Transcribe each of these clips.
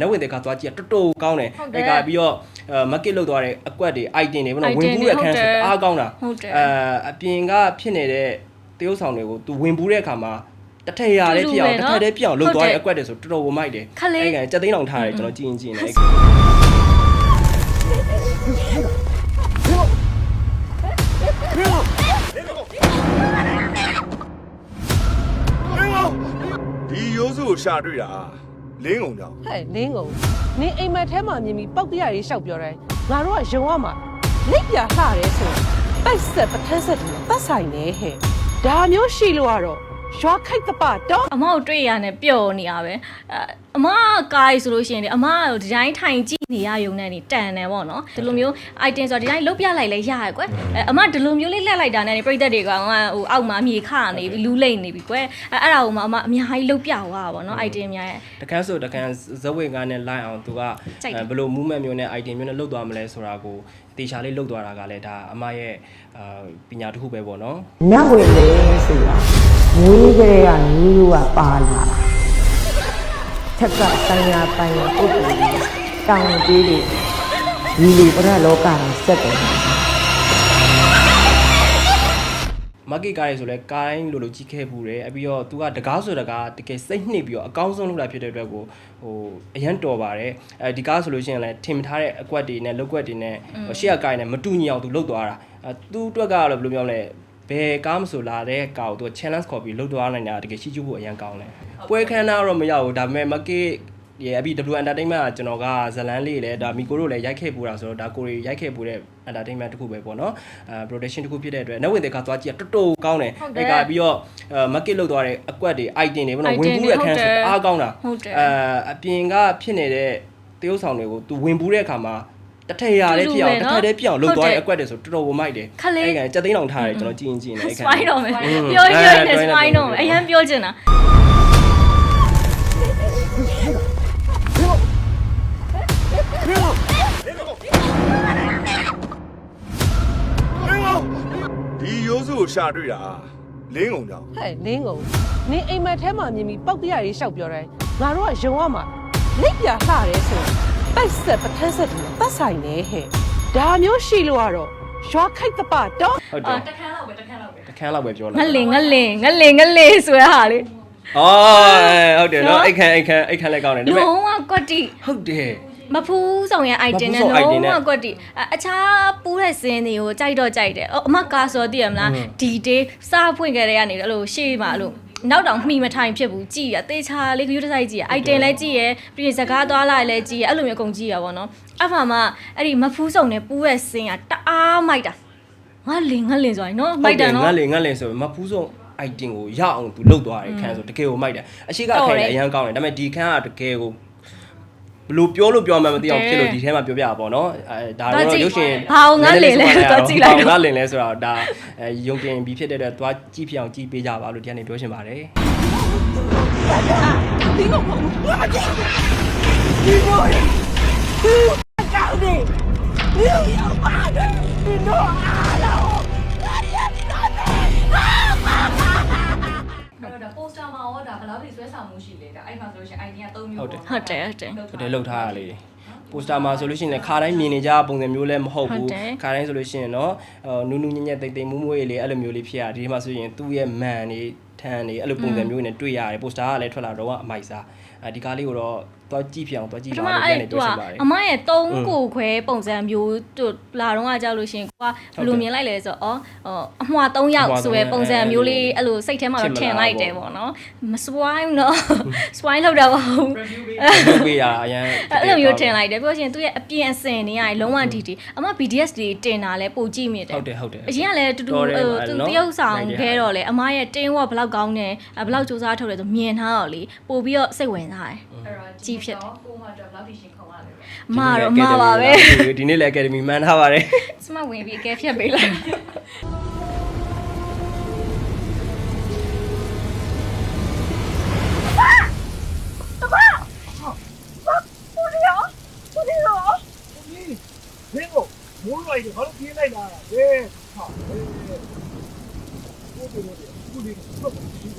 လက်ဝင်တဲ့ခါသွားကြည့်တော်တော်ကောင်းတယ်ဟုတ်တယ်အဲ့ကပြီးတော့အဲ market လောက်သွားတဲ့အကွက်တွေ item တွေဘယ်လို item ဝင်ဘူးတဲ့ခန်းတွေဆိုဟုတ်တယ်အားကောင်းတာဟုတ်တယ်အဲအပြင်ကဖြစ်နေတဲ့တရုပ်ဆောင်တွေကို तू ဝင်ဘူးတဲ့အခါမှာတစ်ထည့်ရလေးဖြစ်အောင်တူတူပဲတစ်နော်ထည့်လေးဖြစ်အောင်လုပ်သွားဟုတ်တဲ့တယ်အကွက်တွေဆိုတော်တော်ကိုမိုက်တယ်ခက်လေးအဲ့ကကြက်သိန်းအောင်ထားတယ်ကျွန်တော်ကြည့်ရင်ကြည့်နေတယ်ဒီရိုးစုကိုရှာတွေ့တာ လင်းကုန်ကြောင်ဟဲ့လင်းကုန်နင်အိမ်မက်ထဲမှာမြင်ပြီးပောက်တရားကြီးရှောက်ပြောတယ်ငါတို့ကယုံရမှာလက်ပြလှတယ်ဆိုတိုက်ဆက်ပထက်ဆက်ဒီမှာပတ်ဆိုင်နေဟဲ့ဒါမျိုးရှိလို့ကတော့ ရွာခိုက်တပတော့အမကိုတွေ့ရနဲ့ပျော်နေရပဲအဲအမကကားဆိုလို့ရှိရင်လေအမကိုဒီတိုင်းထိုင်ကြည့်နေရယုံနဲ့နေတန်တယ်ပေါ့နော်ဒီလိုမျိုး item ဆိုတော့ဒီတိုင်းလုတ်ပြလိုက်လဲရရကွယ်အဲအမဒီလိုမျိုးလေးလှက်လိုက်တာနဲ့ပြိသက်တွေကဟိုဟိုအောက်မှာမြေခနေပြီလူးလိမ့်နေပြီကွယ်အဲအဲ့ဒါကိုမှအမအများကြီးလုတ်ပြသွားတာပေါ့နော် item များရဲ့တကန်းဆိုတကန်းဇဝေကားနဲ့လိုက်အောင် तू ကကြိုက်တယ်ဘယ်လို movement မျိုးနဲ့ item မျိုးနဲ့လုပ်သွားမလဲဆိုတာကိုတေချာလေးလုပ်သွားတာကလည်းဒါအမရဲ့အာပညာတစ်ခုပဲပေါ့နော်နတ်ဝင်လေဆိုတာ မွေးကလေးကမျိုးရိုးကပါလာတာချက်ကဆံရပိုင်ရပုတ်ပြီးတောင်းပေးလို့ဒီလိုပရလောကကိုဆက်တယ်မကိကားရဲဆိုလဲကိုင်းလိုလိုကြီးခဲ့ဘူးတယ်အပြီးတော့သူကတကားဆိုတကားတကယ်စိတ်နှိပ်ပြီးတော့အကောင်းဆုံးလုပ်တာဖြစ်တဲ့အတွက်ကိုဟိုအရန်တော်ပါတယ်အဲဒီကားဆိုလို့ရှိရင်လဲထင်ထားတဲ့အကွက်တွေနဲ့လောက်ကွက်တွေနဲ့ရှေ့ကကိုင်းနဲ့မတူညီအောင်သူလုပ်သွားတာသူအတွက်ကလည်းဘယ်လိုမျိုးလဲ ဘယ်ကားမဆိုလာတဲ့ကားကို तू challenge ခေါ်ပြီးလုပ်သွားနိုင်တာတကယ်ရှိကျဖို့အရန်ကောင်းတယ်ပွဲခန်းသားတော့မရဘူးဒါပေမဲ့မာကီရေအပြီး W Entertainment ကကျွန်တော်ကဇလန်းလေးလည်းဒါမီကိုတို့လည်းရိုက်ခဲ့ပူတာဆိုတော့ဒါကိုရီရိုက်ခဲ့ပူတဲ့ entertainment တစ်ခုပဲပေါ့နော်အဲ production တစ်ခုဖြစ်တဲ့အတွက်လက်ဝင်တဲ့ခါသွားကြည့်တော်တော်ကောင်းတယ်ဟုတ်တယ်အဲ့ကပြီးတော့အဲ market လောက်သွားတဲ့အကွက်တွေ item တွေဘယ်လို item ဝင်ဘူးတဲ့ခန်းတွေဆိုဟုတ်တယ်အားကောင်းတာဟုတ်တယ်အဲအပြင်ကဖြစ်နေတဲ့တရုပ်ဆောင်တွေကို तू ဝင်ဘူးတဲ့အခါမှာ တစ်ထည့်ရလေးဖြစ်အောင်တူတစ်တူပဲထည့်လေးဖြစ်အောင်လုပ်ဟုတ်သွားတယ်တဲ့အကွက်တွေဆိုတော်တော်ကိုမိုက်တယ်ခက်လေးအဲ့ကကြက်သိန်းအောင်ထားတယ်ကျွန်တော်ကြည့်ရင်ကြည့်နေအဲ့ခါ spine တော့မယ်อืมပြောပြောနေအဲ spine တော့မယ်အရင်ပြောချင်တာဒီရိုးစုကိုရှာတွေ့တာလင်းကုန်ကြောင်ဟဲ့လင်းကုန်နင်အိမ်မက်ထဲမှာမြင်ပြီးပောက်တရားကြီးရှောက်ပြောတယ်ငါတို့ကယုံရမှာလက်ပြလှတယ်ဆို တိုက်ဆက်ပထက်ဆက်ဒီမှာပတ်ဆိုင်နေဟဲ့ဒါမျိုးရှိလို့ကတော့ရွာခိုက်တပတော့ဟုတ်တယ်တခန်းလောက်ပဲတခန်းလောက်ပဲတခန်းလောက်ပဲပြောငလိုက်လင်ငလင်ငလင်ငလင်ဆိုရဟာလေအော်ဟုတ်တယ်နော်နော်အဲ့ခန်းအဲ့ခန်းအဲ့ခန်းလည်းကောင်းတယ်ဒါပေမဲ့လုံးဝကွက်တိဟုတ်တယ်မဖူးဆောင်ရဲ့ item နဲ့မဖူးဆောင် item နဲ့လုံးဝကွက်တိအအခြားပူးတဲ့စင်းတွေကိုကြိုက်တော့ကြိုက်တယ်အော်အမကားဆိုသိရမလားဒီတေးစားဖွင့်ခဲ့တဲ့ကနေအဲ့လိုရှေ့မှာအဲ့လို နောက်တောင်မှီမထိုင်ဖြစ်ဘူးကြည်ရတေချာလေးကယူတစ်ဆိုင်ကြည့်ရ item လည်းကြည့်ရပြီးရင်စကားသွားလိုက်လည်းကြည့်ရအဲ့လိုမျိုးအကုန်ကြည့်ရပါတော့အဲ့မှာမှအဲ့ဒီမဖူးဆောင်နဲ့ပူးတဲ့စင်းကတအားမိုက်တာငါလင်ငါလင်ဆိုရင်နော်မိုက်တယ်နော်ငတ်လေငတ်လေဆိုမဖူးဆုံး item ကိုရအောင်သူလုတ်သွားတယ်ခန်းဆိုတကယ်ကိုမိုက်တယ်အရှိကတော်ခတယ်န်းလည်းအရန်ကောင်းတယ်ဒါပေမဲ့ဒီခန်းကတကယ်ကို ဘလို့ပြောလို့ပြောမှမသိအောင်တယ်ဖြစ်လို့ဒီထဲမှာပြောပြတာပေါ့နော်အဲဒါသွားတော့ကြည့်ရုပ်ရှင်ဘာကိုငတ်လေလဲသွားကြည့်လိုက်တော့ငတ်လင်လဲဆိုတော့ဒါအဲယုံတင်ပြီးဖြစ်တဲ့အတွက်သွားကြည့်ဖြစ်အောင်ကြည့်ပေးကြပါလို့ဒီကနေပြောချင်ပါတယ်အဲ့ တော့ poster မှာရောဒါဘယ်လောက်ထိဆွဲဆောင်မှုရှိလဲဒါအဲ့မှာဆိုလို့ရှိရင် idea 3မျိုးဟုတ်တယ်ဟုတ်တယ်ဟုတ်တယ်ဟုတ်တယ်လှုပ်ထားရလေပိုစတာမှာဆိုလို့ရှိရင်လည်းခါတိုင်းမြင်နေကြပုံစံမျိုးလည်းမဟုတ်ဟုဘူးတ်တယ်ခါတိုင်းဆိုလို့ရှိရင်တော့ဟိုနူးနူးညံ့ညံ့တိတ်တိတ်မူးမွေးလေးအဲ့လိုမျိုးလေးဖြစ်ရဒီမှာဆိုရင်သူ့ရဲ့မန်နေထန်နေအဲ့လိုပုံစံမျိုးနဲ့တွေ့ရတယ်ပိုစတာကလည်းထွက်လာတော့အမိုက်စားအဲဒီကားလေးကိုတော့ သွားကြည့်ပြအောင်သွားကြည့်ပထပါမလို့အဲ့ပြန်နေတူပြောကချင်ပါတယ်အမရဲ့သုံးကိုခွဲပုံစံမျိုးတူလာတော့ကကြောက်လို့ရှရင်ကိုကဘယ်လိုမြင်လိုက်လဲဆိုတော့အော်အမွှာ၃ယောက်ဆိုရယ်ပုံစံမျိုးလေးအဲ့လိုစိတ်ထဲမှာတော့ထင်လိုက်တယ်ပေါ့နော်မ swipe နော် swipe လောက်တာပါဘူးလုပ်ပေးရအရန်အဲ့လိုမျိုးထင်လိုက်တယ်ပြောရှင်သူရဲ့အပြင်အစင်နေရရင်လုံးဝဒီဒီအမ BDS တွေတင်တာလဲပိုကြည့်မြင်တယ်ဟုတ်တယ်ဟုတ်တယ်အရင်ကလည်းတူတူတော်တယ်ဟိုအဲ့သူနော်တရုပ်ဆောင်နိုင်တယ်ခဲတော့လေအမရဲ့တင်းဝက်ဘလောက်ကောင်းတယ်အဲဘလောက်စူးစမ်းထုတ်တယ်ဆိုမြင်ထားတော့လေပို့ပြီးတော့စိတ်ဝင်စားတယ်အဲ့တော့ကြီးဖြစ်တယ်ကိုမတော့ဘယ်လောက်ထိရှင်ခုံရလဲအမတော့အမပါပဲဒီနေ့လည်း academy မှန်းထားပါတယ်စမဝင်ပြီးအကဲဖြတ်ပေးလိုက်မင်းကိုမိုးလိုက်တယ်ဘာလို့ပြေးလိုက်လာတာလဲဟာဟဲ့ကိုတို့တို့ကိုဒီကတော့ဒီတ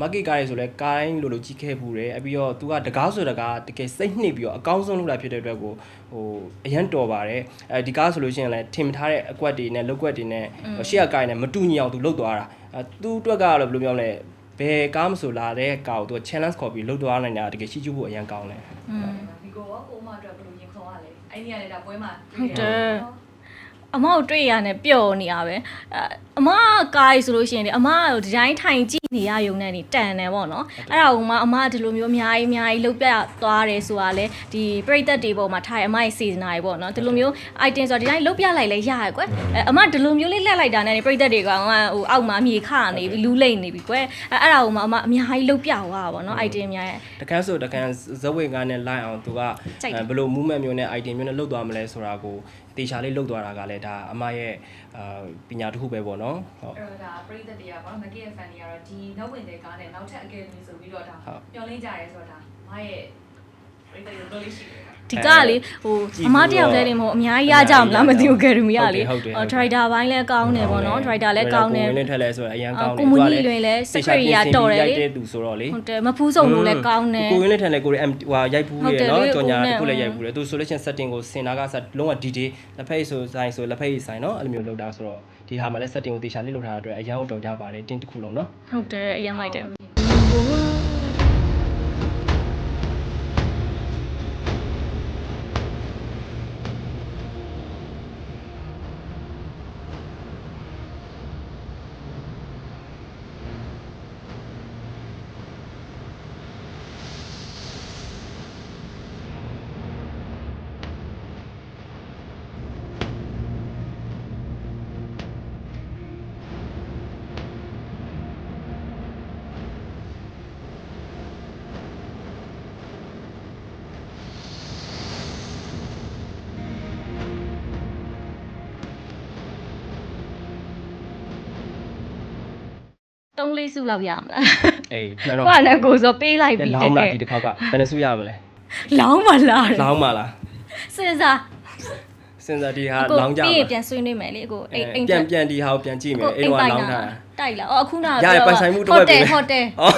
မက်ကီကားရယ်ဆိုလဲကားလိုလိုကြီးခဲ့ဘူးတယ်အပြီးတော့သူကတကားဆိုတကားတကယ်စိတ်နှိပ်ပြီးတော့အကောင်းဆုံးလုပ်တာဖြစ်တဲ့အတွက်ကိုဟိုအရန်တော်ပါတယ်အဲဒီကားဆိုလို့ရှိရင်လဲထင်ထားတဲ့အကွက်တွေနဲ့လောက်ကွက်တွေနဲ့ရှေ့ကကားနဲ့မတူညီအောင်သူလုပ်သွားတာသူအတွက်ကတော့ဘယ်လိုပြောမလဲဘယ်ကားမဆိုလာတဲ့ကားကိုသူ challenge ခေါ်ပြီးလုပ်သွားနိုင်တာတကယ်ရှိချူဖို့အရန်ကောင်းတယ်ဒီကိုရောကိုမအတွက်ဘယ်လိုရင်ခေါ်ရလဲအဲ့ဒီကလည်းဒါပွဲမှာတွေ့ရတယ်အမောက်တွေ့ရနဲ့ပျော်နေတာပဲ အဲအမကားရီဆိုလို့ရှိရင်လေအမကိုဒီတိုင်းထိုင်ကြည့်နေရယုံနဲ့နေတန်တယ်ပေါ့နော်အဲ့ဒါကမှအမဒီလိုမျိုးအများကြီးအများကြီးလုတ်ပြသွားတယ်ဆိုတာလေဒီပြိသက်တွေပေါ်မှာထားရအမရဲ့စေစနာတွေပေါ့နော်ဒီလိုမျိုး item ဆိုတာဒီတိုင်းလုတ်ပြလိုက်လဲရရကွယ်အဲအမဒီလိုမျိုးလေးလက်လိုက်တာနဲ့ပြိသက်တွေကဟိုဟိုအောက်မှာမြေခနေပြီလူးလိမ့်နေပြီကွယ်အဲအဲ့ဒါကမှအမအများကြီးလုတ်ပြသွားတာပေါ့နော် item များရဲ့တကန်းဆိုတကန်းဇဝေကားနဲ့လိုက်အောင် तू ကကြိုက်တယ်ဘယ်လို movement မျိုးနဲ့ item မျိုးနဲ့လုပ်သွားမလဲဆိုတာကိုတေချာလေးလုပ်သွားတာကလည်းဒါအမရဲ့အာပညာတစ်ခုပဲပေါ့နော်ဟုတ်အဲ့တော့ဒါပရိသတ်တွေကပေါ့နော်မကီရဲ့ fan တွေကတော့ဒီနောက်ဝင်တဲ့ကားနဲ့နောက်ထပ် academy ဆိုပြီးတော့ဒါဟုတ်မျောလင်းကြရဲဆိုတော့ဒါမရဲ့ပရိသတ်တွေတော်လေးရှိတယ်ဒီကလေဟိုအမတယောက်တည်းနေမဟုတ်အများကြီးရကြမလားမသိဘူး academy ကလေဟုတ်တယ်ဟုတ်တယ်ဟို driver ဘိုင်းလည်းကောင်းတယ်ပေါ့နော် driver လည်းကောင်းတယ်ကိုဝင်နေထက်လဲဆိုတော့အရန်ကောင်းတယ်ကိုမူနီလွင်လည်း secretary ရတော်တယ်လေရိုက်တဲ့သူဆိုတော့လေဟုတ်တယ်မဖူးစုံလို့လည်းကောင်းတယ်ကိုဝင်နေထက်လဲကိုရီဟိုရိုက်ဘူးဟုတ်ရတယ်နော်လေကြော်ညာကိုတစ်ခုလည်းနဲ့ရိုက်ဘူးတယ်သူ solution setting ကိုစင်တာကစလုံးဝ detail လက်ဖက်ဆိုဆိုင်ဆိုလက်ဖက်ဆိုင်နော်အဲ့လိုမျိုးလုပ်တာဆိုတော့ ဒီဟာမှာလည်း setting ကိုတေချာလေးလုပ်ထားတဲ့အတွက်အရန်ဟုတ်တော်ကြပါတယ်တင်းတစ်ခုလုံးနော်ဟုတ်တယ်အရင်လိုက်တယ် တုံးလေးစုလောက်ရမလားအေးမှန်တော့ဘာလဲကိုဆိုပေးလိုက်ပြီလောင်းလာဒီတစ်ခေါက်ကဘယ်နှစုရမလဲလောင်းမလားလောင်းပါလားစဉ်းစားစင်စားဒီဟာအကိုလောင်းကြပြီးမှာရင်ပြန်ဆွေးနွေးမယ်လေအကိုအိမ်အိမ်ပြန်ပြန်ဒီဟာကိုပြန်ကြည့်မယ်အဲ့တော့လောင်းထားတိုက်လာအော်အခုနကရရပိုင်ဆိုင်မှုတစ်ဝက်ဟိုတယ်ပေးမယ်ဟိုတယ်ဟော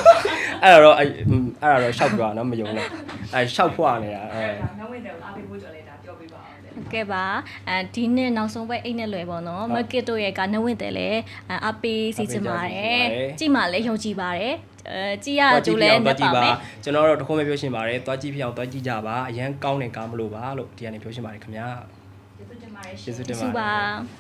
အဲ့ဒါတော့အဲ့အဲ့ဒါတော့ရှောက်ပြတာနော်မယုံနဲ့အဲ့ရှောက်ဖွာနေတာအဲဒါနောက်ဝင်တဲ့အားပေးဖို့ကြော်လဲဒါပြောပြပါအောင်လေ ကဲပါအဲဒီနှစ်နောက်ဆုံးပဲအိတ်နဲ့လွယ်ပေါ့နော်မက်ကစ်တို့ရဲ့ကနဝင့်တယ်လေအပေးစီချင်ပါတယ်ကြည့်မှလည်းယုံကြည်ပါတယ်အဲကြည့်ရကြိုးလဲနေပါမယ်ကျွန်တော်တို့တခုမှပြောရှင်းပါတယ်သွားကြည့်ဖြစ်အောင်သွားကြည့်ကြပါအရန်ကောင်းတယ်ကားမလို့ပါလို့ဒီကနေပြောရှင်းပါတယ်ခင်ဗျာကျေးဇူးတင်ပါတယ်ရှင်ကျေးဇူးတင်စုပါတပါယ်